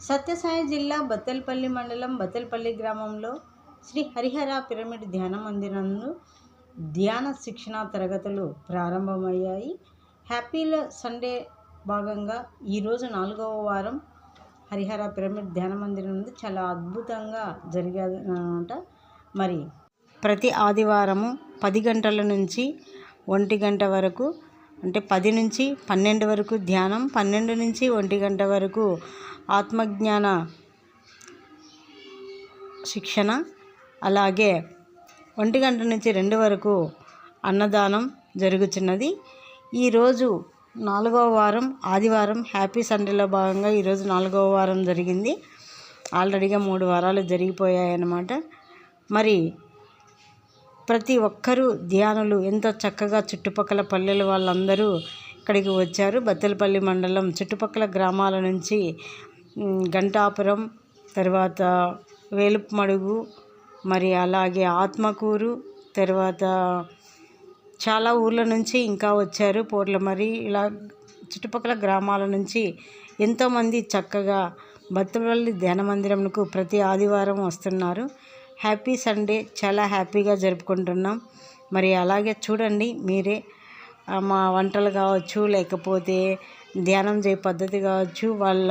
సత్యసాయి జిల్లా బత్తెలపల్లి మండలం బత్తెలపల్లి గ్రామంలో శ్రీ హరిహర పిరమిడ్ ధ్యాన మందిరంలో ధ్యాన శిక్షణ తరగతులు ప్రారంభమయ్యాయి. హ్యాపీల సండే భాగంగా ఈరోజు నాలుగవ వారం హరిహర పిరమిడ్ ధ్యాన మందిరం నుండి చాలా అద్భుతంగా జరిగేది మరి ప్రతి ఆదివారము పది గంటల నుంచి ఒంటి గంట వరకు అంటే పది నుంచి పన్నెండు వరకు ధ్యానం పన్నెండు నుంచి ఒంటి గంట వరకు ఆత్మజ్ఞాన శిక్షణ అలాగే ఒంటి గంట నుంచి రెండు వరకు అన్నదానం జరుగుతున్నది ఈరోజు నాలుగవ వారం ఆదివారం హ్యాపీ సండేలో భాగంగా ఈరోజు నాలుగవ వారం జరిగింది. ఆల్రెడీగా మూడు వారాలు జరిగిపోయాయి అన్నమాట మరి ప్రతి ఒక్కరూ ధ్యానులు ఎంతో చక్కగా చుట్టుపక్కల పల్లెల వాళ్ళందరూ ఇక్కడికి వచ్చారు. బత్తెలపల్లి మండలం చుట్టుపక్కల గ్రామాల నుంచి గంటాపురం తర్వాత వేలుపుమడుగు మరి అలాగే ఆత్మకూరు తర్వాత చాలా ఊర్ల నుంచి ఇంకా వచ్చారు పోట్ల మరి ఇలా చుట్టుపక్కల గ్రామాల నుంచి ఎంతోమంది చక్కగా బత్తపల్లి ధ్యాన మందిరంకు ప్రతి ఆదివారం వస్తున్నారు. హ్యాపీ సండే చాలా హ్యాపీగా జరుపుకుంటున్నాం. మరి అలాగే చూడండి మీరే మా వంటలు కావచ్చు లేకపోతే ధ్యానం చేయ పద్ధతి కావచ్చు వాళ్ళ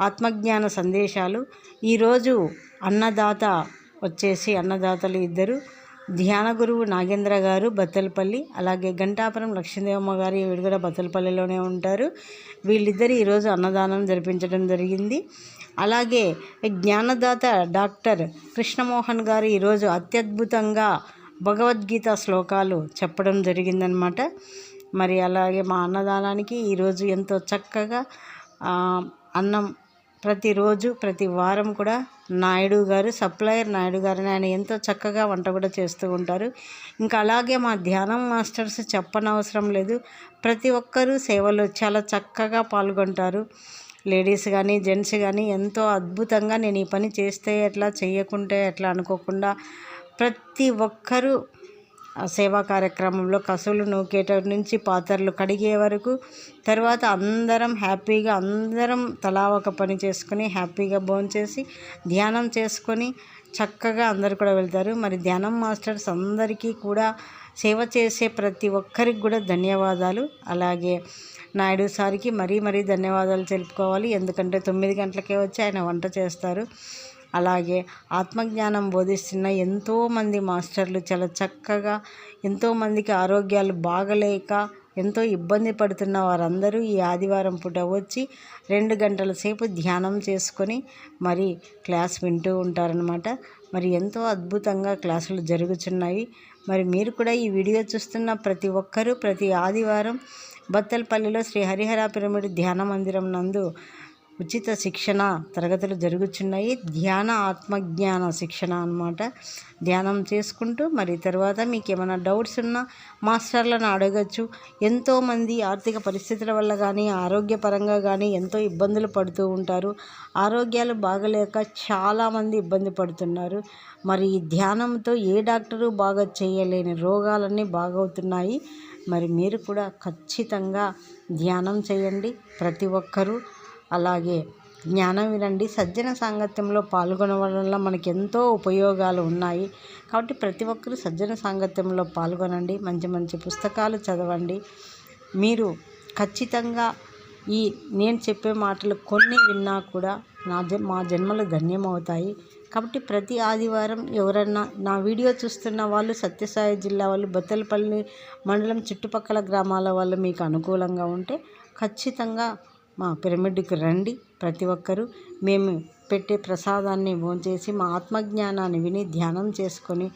ఆత్మజ్ఞాన సందేశాలు. ఈరోజు అన్నదాత వచ్చేసి అన్నదాతలు ఇద్దరు. ధ్యాన గురువు నాగేంద్ర గారు బత్తలపల్లి అలాగే గంటాపురం లక్ష్మీదేవమ్మ గారు వీడు కూడా బత్తలపల్లిలోనే ఉంటారు. వీళ్ళిద్దరు ఈరోజు అన్నదానం జరిపించడం జరిగింది. అలాగే జ్ఞానదాత డాక్టర్ కృష్ణమోహన్ గారు ఈరోజు అత్యద్భుతంగా భగవద్గీత శ్లోకాలు చెప్పడం జరిగిందనమాట. మరి అలాగే మా అన్నదానానికి ఈరోజు ఎంతో చక్కగా అన్నం ప్రతిరోజు ప్రతి వారం కూడా నాయుడు గారు సప్లయర్ నాయుడు గారు ఆయన ఎంతో చక్కగా వంట కూడా చేస్తూ ఉంటారు. ఇంకా అలాగే మా ధ్యానం మాస్టర్స్ చెప్పనవసరం లేదు. ప్రతి ఒక్కరూ సేవలో చాలా చక్కగా పాల్గొంటారు. లేడీస్ కానీ జెంట్స్ కానీ ఎంతో అద్భుతంగా నేను ఈ పని చేస్తే ఎట్లా చేయకుంటే ఎట్లా అనుకోకుండా ప్రతి ఒక్కరూ సేవా కార్యక్రమంలో కసులు నూకేట నుంచి పాత్రలు కడిగే వరకు తర్వాత అందరం హ్యాపీగా అందరం తలా ఒక పని చేసుకుని హ్యాపీగా భోంచేసి ధ్యానం చేసుకొని చక్కగా అందరు కూడా వెళ్తారు. మరి ధ్యానం మాస్టర్స్ అందరికీ కూడా సేవ చేసే ప్రతి ఒక్కరికి కూడా ధన్యవాదాలు. అలాగే నాయుడు సార్కి మరీ మరీ ధన్యవాదాలు తెలుపుకోవాలి. ఎందుకంటే తొమ్మిది గంటలకే వచ్చి ఆయన వంట చేస్తారు. అలాగే ఆత్మజ్ఞానం బోధిస్తున్న ఎంతోమంది మాస్టర్లు చాలా చక్కగా ఎంతోమందికి ఆరోగ్యాలు బాగలేక ఎంతో ఇబ్బంది పడుతున్న వారందరూ ఈ ఆదివారం పూట వచ్చి రెండు గంటల సేపు ధ్యానం చేసుకొని మరి క్లాస్ వింటూ ఉంటారనమాట మరి ఎంతో అద్భుతంగా క్లాసులు జరుగుతున్నాయి మరి మీరు కూడా ఈ వీడియో చూస్తున్న ప్రతి ఒక్కరూ ప్రతి ఆదివారం బత్తలపల్లిలో శ్రీ హరిహర పిరమిడ్ ధ్యాన మందిరం నందు ఉచిత శిక్షణ తరగతులు జరుగుతున్నాయి ధ్యాన ఆత్మజ్ఞాన శిక్షణ అన్నమాట. ధ్యానం చేసుకుంటూ మరి తర్వాత మీకు ఏమైనా డౌట్స్ ఉన్నా మాస్టర్లను అడగచ్చు. ఎంతోమంది ఆర్థిక పరిస్థితుల వల్ల కానీ ఆరోగ్యపరంగా కానీ ఎంతో ఇబ్బందులు పడుతూ ఉంటారు. ఆరోగ్యాలు బాగలేక చాలామంది ఇబ్బంది పడుతున్నారు. మరి ఈ ధ్యానంతో ఏ డాక్టరు బాగా చేయలేని రోగాలన్నీ బాగవుతున్నాయి. మరి మీరు కూడా ఖచ్చితంగా ధ్యానం చేయండి. ప్రతి ఒక్కరూ అలాగే జ్ఞానం వినండి. సజ్జన సాంగత్యంలో పాల్గొనడం వల్ల మనకి ఎంతో ఉపయోగాలు ఉన్నాయి. కాబట్టి ప్రతి ఒక్కరూ సజ్జన సాంగత్యంలో పాల్గొనండి. మంచి మంచి పుస్తకాలు చదవండి. మీరు ఖచ్చితంగా ఈ నేను చెప్పే మాటలు కొన్ని విన్నా కూడా నా జ మా జన్మలు ధన్యమవుతాయి. కాబట్టి ప్రతి ఆదివారం ఎవరన్నా నా వీడియో చూస్తున్న వాళ్ళు సత్యసాయి జిల్లా వాళ్ళు బత్తలపల్లి మండలం చుట్టుపక్కల గ్రామాల వాళ్ళు మీకు అనుకూలంగా ఉంటే ఖచ్చితంగా మా పిరమిడ్కి రండి ప్రతి ఒక్కరూ. మేము పెట్టే ప్రసాదాన్ని భోంచేసి మా ఆత్మజ్ఞానాన్ని విని ధ్యానం చేసుకొని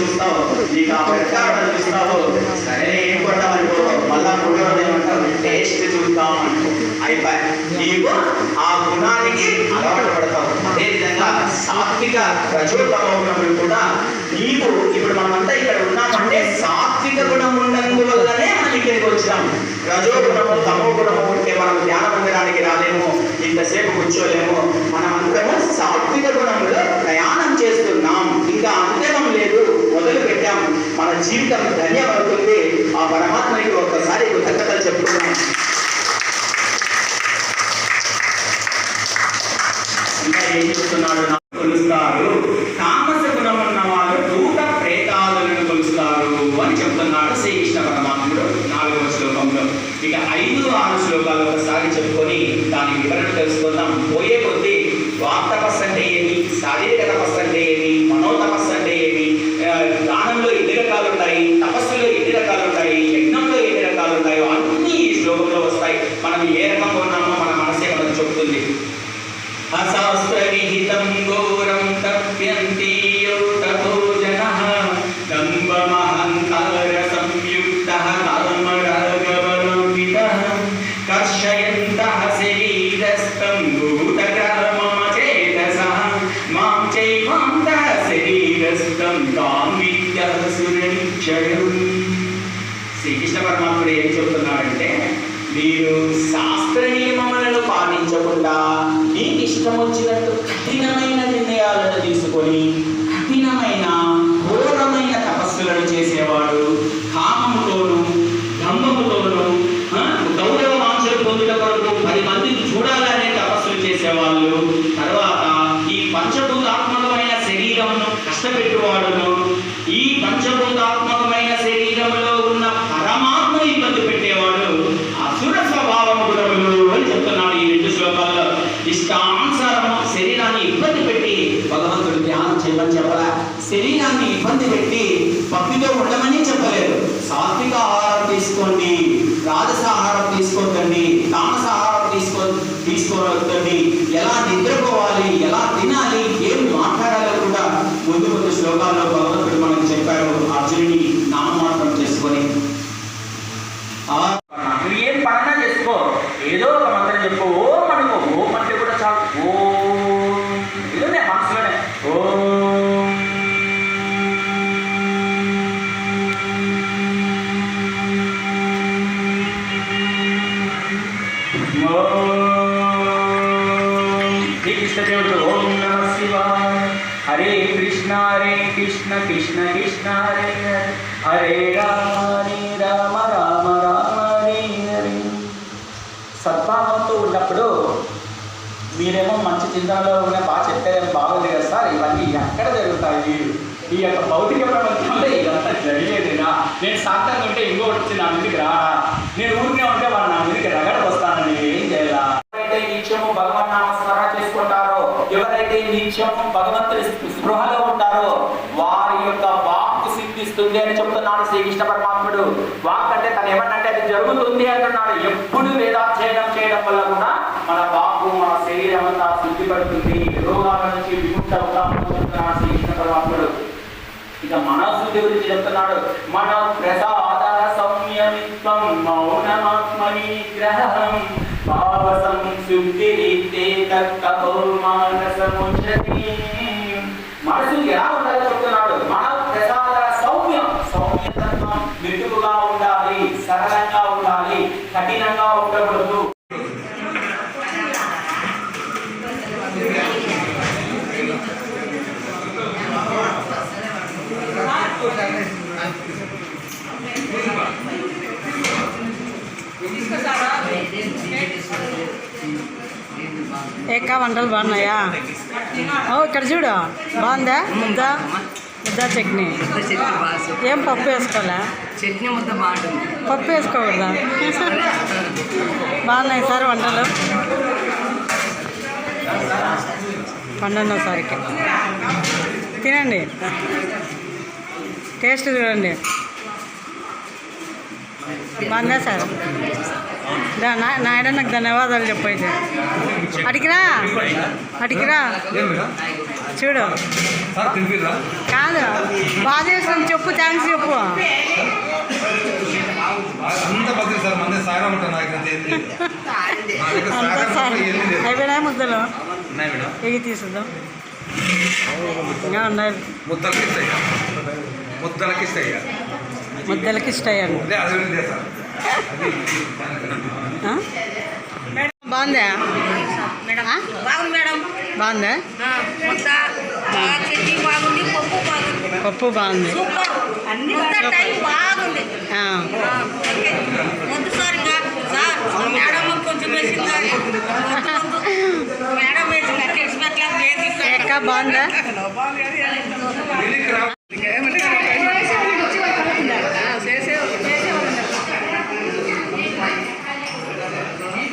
చూస్తావు. టేస్ట్ చూద్దాం అయిపోయి నీవు ఆ గుణానికి అలవాటు పడతావు. అదేవిధంగా సాత్విక రజోతమో కూడా నీవు ఇప్పుడు మనమంతా ఇక్కడ ఉన్నామంటే సాత్విక గుణం ఉన్నందువల్లనే మనం ఇక్కడికి వచ్చినాం. రజోగుణము తమో గుణము ఉంటే మనం ధ్యాన మందిరానికి రాలేము ఇంతసేపు కూర్చోలేము. మనమందరము సాత్విక గుణములో ప్రయాణం చేస్తున్నాం. ఇంకా అంతేమం లేదు. మొదలు పెట్టాం మన జీవితం ధన్యమవుతుంది. ఆ పరమాత్మకి ఒక్కసారి కృతజ్ఞతలు చెప్పుకున్నాం ఇంకా ఏం చెప్తున్నాడు? నాకు కొలుస్తారు. తామస గుణం ఉన్న వారు దూత ప్రేతాలను కొలుస్తారు అని చెప్తున్నాడు శ్రీకృష్ణ పరమాత్ముడు నాలుగవ శ్లోకంలో. ఇక ఐదు ఆరు శ్లోకాలు ఒకసారి చెప్పుకొని దాని వివరణ తెలుసుకుందాం. పోయి మనం ఏ రకంగా ఉన్నామో మన మనసే మనకు చెబుతుంది. అశాస్త్రవిహితం ఘోరం తప్యంతి తతో జనః. దంభమహంకార సంయుక్తః కామరాగవలోకితః శరీరస్థం భూతగ్రామమచేతసః మాం చైవాంతః శరీరస్థం తాం విద్యః శ్రీకృష్ణ పరమాత్ముడు ఏం చెబుతున్నాడంటే మీరు శాస్త్ర నియమములను పాటించకుండా నీకు ఇష్టం వచ్చినట్టు కఠినమైన నిర్ణయాలను తీసుకొని కఠినమైన ఘోరమైన తపస్సులను చేసేవాడు కామముతోనూ దంభముతోను గౌరవ మాంసలు పొందుట కొరకు పది మందిని చూడాలనే తపస్సులు చేసేవాళ్ళు. తర్వాత ఈ పంచభూతాత్మకమైన శరీరమును కష్టపెట్టువాడును. ఈ పంచభూతాత్మకమైన శరీరంలో ఇబ్బంది పెట్టి భక్తితో ఉండమని చెప్పలేదు. సాత్విక ఆహారం తీసుకోండి రాజస ఆహారం తీసుకోకండి తామస ఆహారం తీసుకో తీసుకోవద్దండి. ఎలా నిద్రపోవాలి ఎలా తినాలి ఏం మాట్లాడాలో కూడా ముందు ముందు శ్లోకాల్లో భగవంతుడు మనకు చెప్పారు అర్జునుని నామమాత్రం చేసుకొని. ఆ, కృష్ణ కృష్ణ కృష్ణ హరే హరే. హరే రామ హరే రామ రామ రామ హరే హరే. సద్భావంతో ఉన్నప్పుడు మీరేమో మంచి చింతనలో ఉన్న బాగా చెప్పారేమో బాగుంది కదా సార్. ఇవన్నీ ఎక్కడ జరుగుతాయి ఈ యొక్క భౌతిక ప్రపంచంలో ఇదంతా జరిగేదేనా? నేను శాంతంగా ఉంటే ఇంకోటి వచ్చి నా ఇంటికి రాడా నేను ఊరికే ఉంటే వాడు జరుగుతుంది అంటున్నాడు. ఎప్పుడు వేదాధ్యయనం చేయడం వల్ల కూడా మన వాక్కు మన శరీరం అంతా శుద్ధి పడుతుంది. రోగాల నుంచి విముక్త అవుతాము శ్రీకృష్ణ పరమాత్ముడు. ఇక మనశుద్ధి గురించి చెప్తున్నాడు. మన ప్రసాదర సంయమిత్వం మౌనమాత్మని గ్రహం భావ సంశుద్ధి రీతే తత్తో మానసముచ్చతి మనసు ఎలా ఉండాలో చెప్తున్నాడు. కఠినంగా ఉండకూడదు. ఏకా వంటలు బాగున్నాయా? ఓ ఇక్కడ చూడు బాగుందా? ముద్ద ముద్ద చట్నీ. ఏం పప్పు వేసుకోవాలా? చట్నీ ముద్ద బాగుంటుంది పప్పు వేసుకోకూడదా? బాగున్నాయి సార్ వంటలు? పండున్న సారికి? తినండి. టేస్ట్ చూడండి. బాగుందా సార్? నాయన నాకు ధన్యవాదాలు చెప్పైతే అడిగిరా అడిగిరా చూడు. కాదు బాగా చేసిన చెప్పు థ్యాంక్స్ చెప్పు. అంత భక్తి సార్ మంది సాయిరామ్ ఉంటాను నాకు అంత ఏం తెలియదు. నా దగ్గర అంతా సాగర్ తప్ప సా- ఏమీ లేదు. అయిపోయినాయి ముద్దలు ఎగి తీసుకుందాం ఉన్నాయి ముద్దలకి ఇస్తాయి ముద్దలకి ఇస్తాయి బాగుందా? బాగుంది పప్పు బాగుంది. పప్పు బాగుంది సూపర్ ముద్ద టైం బాగుంది ఆ. ఆ, ఓకే. వద్దు సార్ ఇంకా సార్ మేడం కొంచెం వేసింది సార్. వద్దు, వద్దు. మేడం వేసింది అట్లా ఇచ్చినట్లా లేదు ఎక్క బాగుందా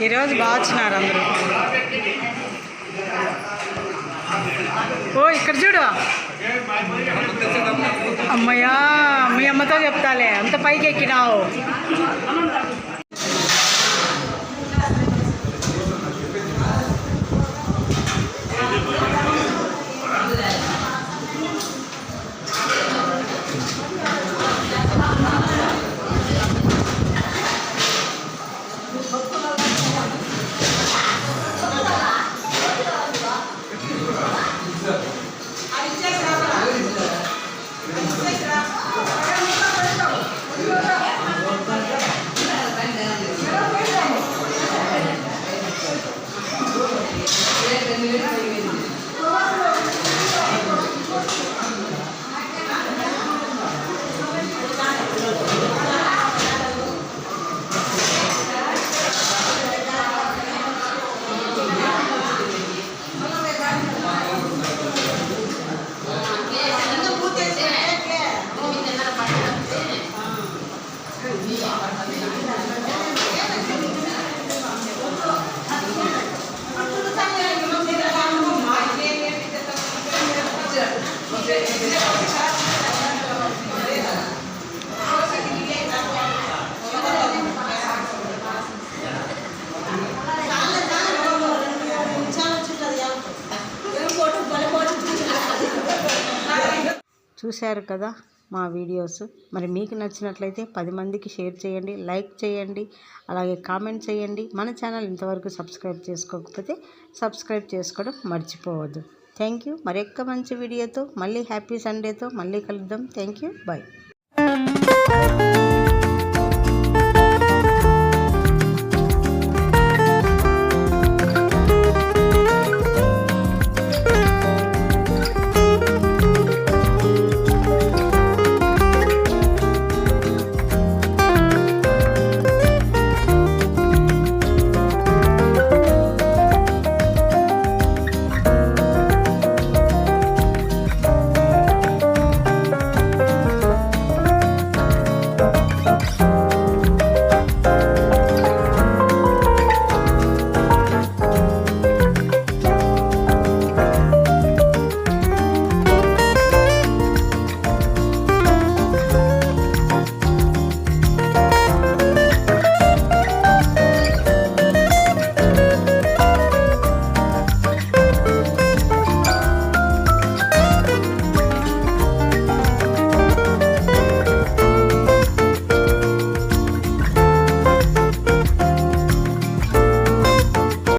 ఈరోజు బాగా వచ్చినారు అందరూ. ఓ ఇక్కడ చూడు. అమ్మయ్యా మీ అమ్మతో చెప్తాలే. అంత పైకి ఎక్కినావు. చూశారు కదా మా వీడియోస్. మరి మీకు నచ్చినట్లయితే పది మందికి షేర్ చేయండి లైక్ చేయండి అలాగే కామెంట్ చేయండి. మన ఛానల్ ఇంతవరకు సబ్స్క్రైబ్ చేసుకోకపోతే సబ్స్క్రైబ్ చేసుకోవడం మర్చిపోవద్దు. Thank you. మరొక్క మంచి వీడియోతో మళ్ళీ హ్యాపీ సండేతో మళ్ళీ కలుద్దాం. Thank you. బాయ్.